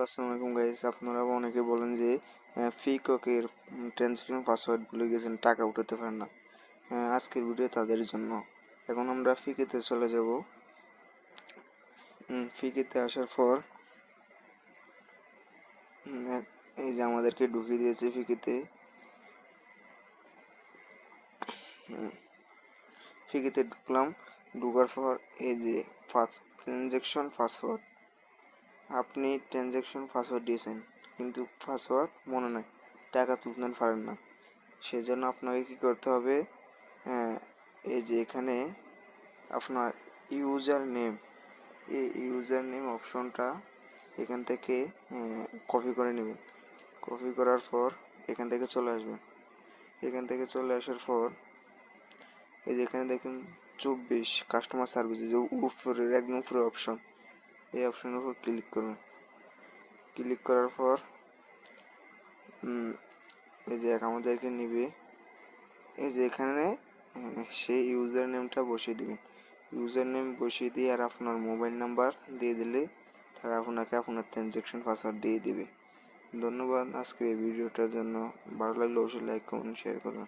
Hello guys আপনারা অনেকে বলেন যে ফিককের ট্রানজ্যাকশন পাসওয়ার্ড ভুলে গেছেন, টাকা উঠাতে পারেন না। আজকের ভিডিও তাদের জন্য। এখন আমরা ফিকেতে চলে যাব। ফিকেতে আসার পর এই যে আমাদেরকে ঢুকিয়ে দিয়েছে ফিকেতে ফিকেতে ঢুকলাম। ঢুকার পর এই যে ট্রানজ্যাকশন পাসওয়ার্ড আপনি ট্রানজ্যাকশন পাসওয়ার্ড দিয়েছেন, কিন্তু পাসওয়ার্ড মনে নাই, টাকা তুলতে পারেন না। সেজন্য আপনাকে কি করতে হবে এই যে এখানে আপনার ইউজার নেম এই ইউজার নেম অপশনটা এখান থেকে কপি করে নেবেন। কপি করার পর এখান থেকে চলে আসবেন। এখান থেকে চলে আসার পর, এই যে এখানে দেখুন, চব্বিশ কাস্টমার সার্ভিস যে উপরের, একদম উপরে অপশন এই অপশনের উপর ক্লিক করুন ক্লিক করার পর এই যে আমাদেরকে নিবে, এই যে এখানে সেই ইউজার নেমটা বসিয়ে দিবেন। ইউজার নেম বসিয়ে দিয়ে আর আপনার মোবাইল নাম্বার দিয়ে দিলে তারা আপনাকে আপনার ট্রানজ্যাকশন পাসওয়ার্ড দিয়ে দিবে। ধন্যবাদ আজকের এই ভিডিওটার জন্য। ভালো লাগলে অবশ্যই লাইক কমেন্ট শেয়ার করুন